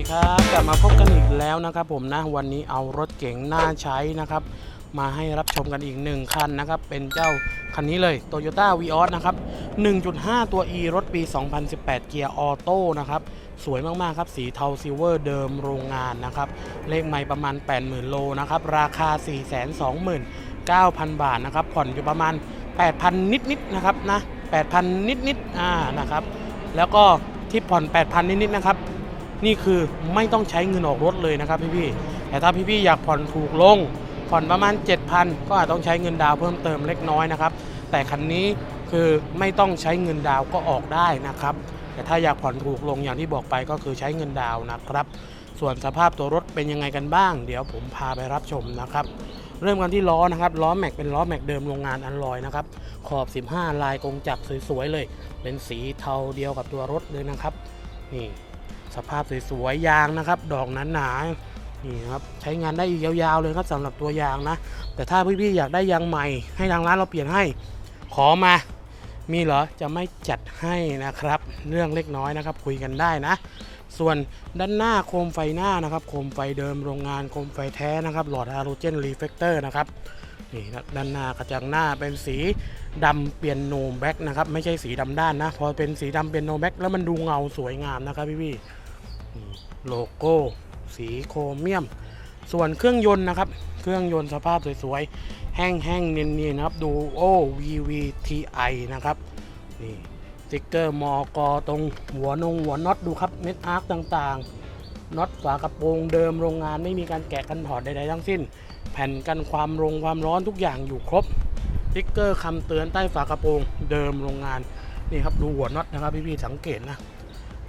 ดีครับกลับมาพบกันอีกแล้วนะครับ ผมนะวันนี้เอารถเก๋งน่าใช้นะครับ มาให้รับชมกันอีกหนึ่งคันนะครับ เป็นเจ้าคันนี้เลย Toyota v ีออสนะครับ 1.5 ตัว E รถปี 2018 เกียร์ออโต้นะครับ สวยมากๆครับ สีเทาซิลเวอร์เดิมโรงงานนะครับ เลขไม่ประมาณ 80,000 โลนะครับ ราคา 429,000 บาทนะครับ ผ่อนอยู่ประมาณ 8,000 นิดๆนะครับนะ 8,000 นิดๆอ่านะครับ แล้วก็ที่ผ่อน 8,000 นิดๆนะครับ นี่คือไม่ต้องใช้เงินออกรถเลยนะครับพี่ๆแต่ถ้าพี่ๆอยากผ่อนถูกลง ผ่อนประมาณ 7,000 ก็อาจต้องใช้เงินดาวเพิ่มเติมเล็กน้อยนะครับแต่คันนี้คือไม่ต้องใช้เงินดาวก็ออกได้นะครับ แต่ถ้าอยากผ่อนถูกลงอย่างที่บอกไปก็คือใช้เงินดาวน์นะครับ ส่วนสภาพตัวรถเป็นยังไงกันบ้าง เดี๋ยวผมพาไปรับชมนะครับ เริ่มกันที่ล้อนะครับล้อแม็กเป็นล้อแม็กเดิมโรงงานอันลอยนะครับขอบ 15 ลายกงจักรสวยๆเลย เป็นสีเทาเดียวกับตัวรถเลยนะครับ นี่ สภาพสวยๆยางนะครับ ดอกหนาๆนี่ครับใช้งานได้อีกยาวๆเลยครับสำหรับตัวยางนะ แต่ถ้าพี่ๆอยากได้ยางใหม่ให้ทางร้านเราเปลี่ยนให้ ขอมา มีเหรอจะไม่จัดให้นะครับ เรื่องเล็กน้อยนะครับ คุยกันได้นะ ส่วนด้านหน้าโคมไฟหน้านะครับ โคมไฟเดิมโรงงานโคมไฟแท้นะครับหลอดฮาโลเจนรีเฟกเตอร์นะครับ นี่ด้านหน้ากระจังหน้าเป็นสีดำเปียโนแบ็กนะครับไม่ใช่สีดำด้านนะ พอเป็นสีดำเปียโนแบ็กแล้วมันดูเงาสวยงามนะครับพี่พี่โลโก้สีโครเมียม ส่วนเครื่องยนต์นะครับ เครื่องยนต์สภาพสวยๆ แห้งๆ เนียนๆนะครับดูโอ VVTI นะครับนี่สติ๊กเกอร์มอกอตรงหัวนงหัวน็อตดูครับเม็ดอาร์คต่างๆ น็อตฝากระโปรงเดิมโรงงานไม่มีการแกะกันถอดใดๆทั้งสิ้น แผ่นกันความรงความร้อนทุกอย่างอยู่ครบสติ๊กเกอร์คำเตือนใต้ฝากระโปรงเดิมโรงงานนี่ครับดูหัวน็อตนะครับพี่ๆสังเกตนะ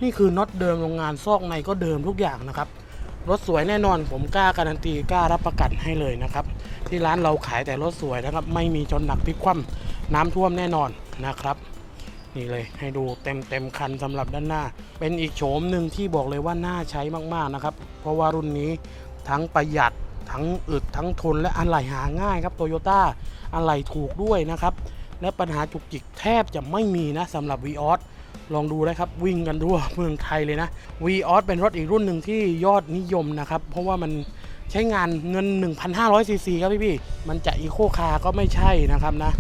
นี่คือน็อตเดิมโรงงานซอกในก็เดิมทุกอย่างนะครับรถสวยแน่นอนผมกล้าการันตีกล้ารับประกันให้เลยนะครับ ที่ร้านเราขายแต่รถสวยนะครับ ไม่มีชนหนักพลิกคว่ำน้ำท่วมแน่นอนนะครับ นี่เลยให้ดูเต็มเต็มคันสำหรับด้านหน้า เป็นอีกโฉมหนึ่งที่บอกเลยว่าน่าใช้มากๆนะครับ เพราะว่ารุ่นนี้ทั้งประหยัดทั้งอึดทั้งทนและอะไหล่หาง่ายครับโตโยต้าอะไหล่ถูกด้วยนะครับ และปัญหาจุกจิกแทบจะไม่มีนะสำหรับ v ีออสลองดูได้ครับวิ่งกันทั่วเมืองไทยเลยนะ v ีออสเป็นรถอีกรุ่นหนึ่งที่ยอดนิยมนะครับ เพราะว่ามันใช้งานเงิน 1,500ซีซีครับพี่ๆมันจะอีโคคาร์ก็ไม่ใช่นะครับนะ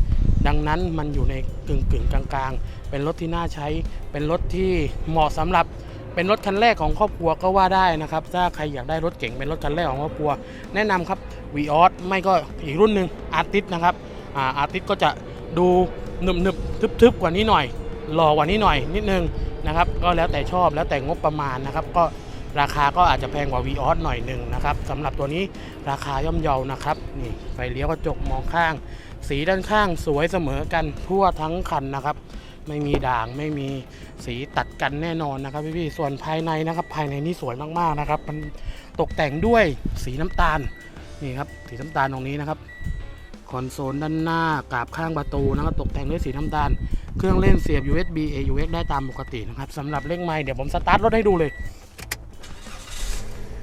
ดังนั้นมันอยู่ในกึ่งกึ่งๆกลางๆ เป็นรถที่น่าใช้ เป็นรถที่เหมาะสำหรับ เป็นรถคันแรกของครอบครัวก็ว่าได้นะครับ ถ้าใครอยากได้รถเก๋งเป็นรถคันแรกของครอบครัว แนะนำครับ v ีออสไม่ก็อีกรุ่นหนึ่งอาร์ติสนะครับอาอาร์ติสก็จะดูหนึบหนึบทึบทึบๆกว่านี้หน่อยหล่อกว่านี้หน่อยนิดนึงนะครับ ก็แล้วแต่ชอบแล้วแต่งบประมาณนะครับ ก็ ราคาก็อาจจะแพงกว่า v ีออสหน่อยหนึ่งนะครับสำหรับตัวนี้ราคาย่อมเยานะครับนี่ไฟเลี้ยวกระจกมองข้าง สีด้านข้างสวยเสมอกันทั่วทั้งคันนะครับ ไม่มีด่างไม่มีสีตัดกันแน่นอนนะครับพี่ๆส่วนภายในนะครับ ภายในนี่สวยมากๆนะครับ มันตกแต่งด้วยสีน้ำตาลนี่ครับสีน้ำตาลตรงนี้นะครับคอนโซลด้านหน้ากาบข้างประตูนะครับตกแต่งด้วยสีน้ำตาล เครื่องเล่นเสียบ USB AUX ได้ตามปกตินะครับสำหรับเลขไม้เดี๋ยวผมสตาร์ทรถให้ดูเลย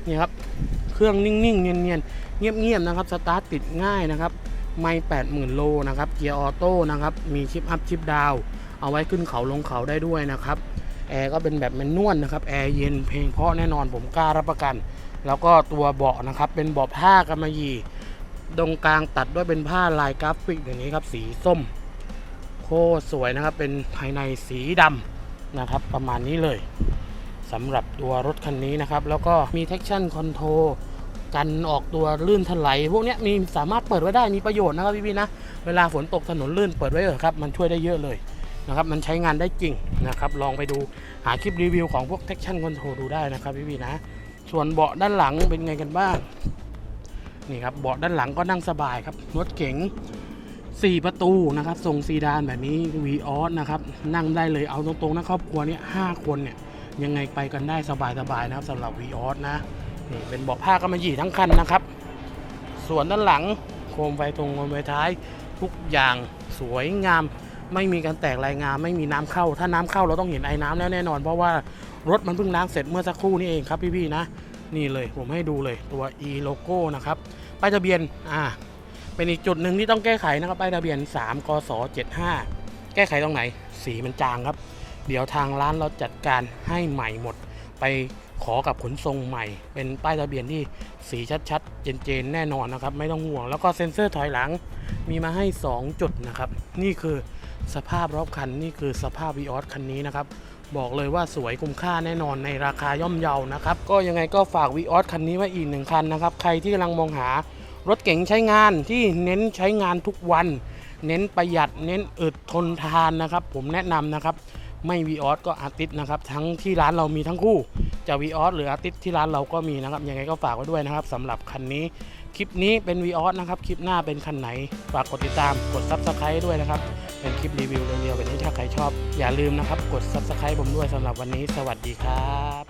นี่ครับ เครื่องนิ่งๆ เนียนๆ เงียบๆ นะครับ สตาร์ทติดง่ายนะครับ ไม่80,000 โลนะครับ เกียร์ออโต้นะครับ มีชิปอัพชิปดาว เอาไว้ขึ้นเขาลงเขาได้ด้วยนะครับ แอร์ก็เป็นแบบแมนนวลนะครับ แอร์เย็นเพลงเพราะแน่นอนผมกล้ารับประกัน แล้วก็ตัวเบาะนะครับ เป็นเบาะผ้ากำมะหยี่ตรงกลางตัดด้วยเป็นผ้าลายกราฟิกอย่างนี้ครับ สีส้ม โคตรสวยนะครับ เป็นภายในสีดำนะครับ ประมาณนี้เลย สำหรับตัวรถคันนี้นะครับ แล้วก็มี traction control กันออกตัวลื่นถลายพวกเนี้ยมีสามารถเปิดไว้ได้มีประโยชน์นะครับพี่ๆนะ เวลาฝนตกถนนลื่นเปิดไว้เถอะครับ มันช่วยได้เยอะเลยนะครับ มันใช้งานได้จริงนะครับ ลองไปดูหาคลิปรีวิวของพวก traction control ดูได้นะครับพี่ๆนะ ส่วนเบาะด้านหลังเป็นไงกันบ้างนี่ครับเบาะด้านหลังก็นั่งสบายครับรถเก๋ง4 ประตูนะครับทรงซีดานแบบนี้ v ีออสนะครับนั่งได้เลยเอาตรงๆนะครอบครัวเนี้ห้าคนเนี่ย ยังไงไปกันได้สบายๆนะครับสำหรับ v ีออสนะนี่เป็นเบาะผ้ากำมะหยี่ทั้งคันนะครับ ส่วนด้านหลังโคมไฟตรงโคมไฟท้าย ทุกอย่างสวยงาม ไม่มีการแตกรายงานไม่มีน้ำเข้า ถ้าน้ำเข้าเราต้องเห็นไอ้น้ำแล้วแน่นอน เพราะว่ารถมันเพิ่งล้างเสร็จเมื่อสักครู่นี้เองครับพี่ๆนะ นี่เลยผมให้ดูเลยตัว e โลโก้นะครับป้ายทะเบียนอ่าเป็นอีกจุดหนึ่งที่ต้องแก้ไขนะครับป้ายทะเบียน 3กศ75แก้ไขตรงไหน สีมันจางครับ เดี๋ยวทางร้านเราจัดการให้ใหม่หมด ไปขอกับขนส่งใหม่ เป็นป้ายทะเบียนที่สีชัดๆ เจนๆ แน่นอนนะครับ ไม่ต้องห่วง แล้วก็เซ็นเซอร์ถอยหลังมีมาให้ 2 จุดนะครับ นี่คือสภาพรอบคัน นี่คือสภาพวีออสคันนี้นะครับ บอกเลยว่าสวยคุ้มค่าแน่นอนในราคาย่อมเยานะครับ ก็ยังไงก็ฝากวีออสคันนี้ไว้อีกหนึ่งคันนะครับ ใครที่กำลังมองหารถเก๋งใช้งานที่เน้นใช้งานทุกวัน เน้นประหยัด เน้นอึดทนทานนะครับ ผมแนะนำนะครับ ไม่วีออสก็อาร์ติสนะครับทั้งที่ร้านเรามีทั้งคู่จะวีออสหรืออาร์ติสที่ร้านเราก็มีนะครับยังไงก็ฝากไว้ด้วยนะครับสำหรับคันนี้คลิปนี้เป็นวีออสนะครับคลิปหน้าเป็นคันไหนฝากกดติดตามกดซับสไครต์ด้วยนะครับเป็นคลิปรีวิวเร็วๆแบบนี้ถ้าใครชอบ อย่าลืมนะครับกดซับสไครต์ผมด้วยสำหรับวันนี้ สวัสดีครับ